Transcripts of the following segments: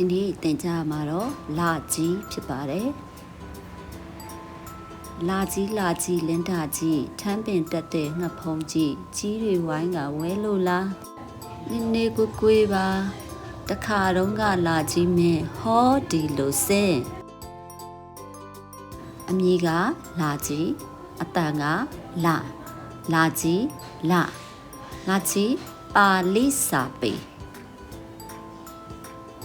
ဒီနေ့သင်ကြားမှာတော့လာကြီးဖြစ်ပါတယ်လာကြီးလာကြီးလင်းတာကြီးထမ်းပင်တက်တဲ့ငှက်ဖုံးကြီးကြီးတွေဝိုင်းကဝဲလို့လားနေနေကိုကိုွေးပါတခါတော့ကလာကြီးမင်းဟောဒီလိုစင်အမည်ကလာကြီးအတန်ကလာလာကြီးလာငါကြီးပါဠိစာပေ။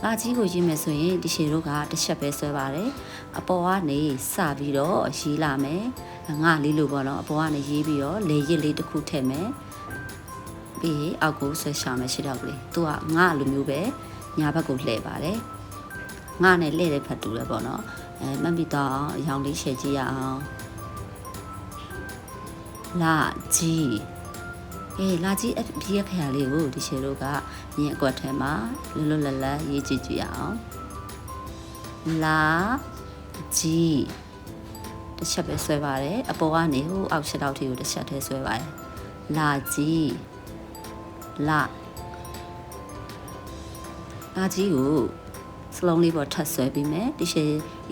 ငါကြီးကိုရေးမယ်ဆိုရင်ဒီရှေတို့ကတစ်ချက်ပဲဆွဲပါတယ်။အပေါ်ကနေစပြီးတော့ရေးလာမယ်။ငါလေးလိုပေါ့နော်အပေါ်ကနေရေးပြီးတော့လေရစ်လေးတစ်ခုထည့်မယ်။ပြီးအောက်ကိုဆွဲရှာမယ်ရှေ့တော့ကလေး။သူကငါလိုမျိုးပဲညာဘက်ကိုလှည့်ပါတယ်။ငါနဲ့လှည့်တဲ့ဖက်တူတယ်ပေါ့နော်။အဲမှတ်ပြီးတော့အရောင်လေးရှယ်ကြည့်ရအောင်။လာကြီး အေးလာကြီးအပြည့်အခရာလေးကိုဒီရှေတို့ကမြင်အကွက်ထဲမှာလွတ်လွတ်လပ်လပ်ရေးကြည့်ကြည့်ရအောင်လာကြီးတစ်ချက်ပဲဆွဲပါတယ်အပေါ်ကနေဟိုအောက်ချက်တော့ထိကိုတစ်ချက်တည်းဆွဲပါတယ်လာကြီးလာလာကြီးကိုစလုံးလေးပေါ်ထပ်ဆွဲပြီးမယ်ဒီရှေ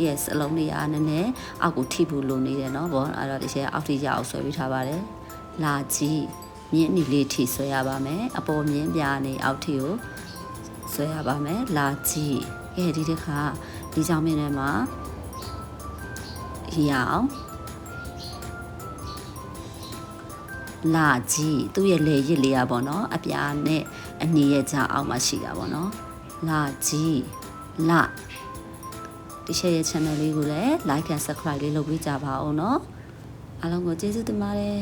ရဲ့စလုံးလေးအားနည်းနည်းအောက်ကိုထိဖို့လိုနေတယ်เนาะဗောအဲ့တော့ဒီရှေအောက်ထိရအောင်ဆွဲပြီးထားပါတယ်လာကြီး မြင်းအနီလေးထိဆွဲရပါမယ်အပေါ်မြင်းပြားနေအောက်ထိကိုဆွဲရပါမယ်လာကြီးကဲဒီတစ်ခါဒီကြောင်မင်းထဲမှာရအောင်လာကြီးသူ့ရဲ့လေရစ်လေးอ่ะဗောနော်အပြားနဲ့အနီရဲ့ကြားအောက်မှာရှိတာဗောနော်လာကြီးလာဒီရှယ်ရဲ့ channel လေးကိုလည်း like and subscribe လေးလုပ်ပေးကြပါဦးเนาะအားလုံးကိုကျေးဇူးတင်ပါတယ်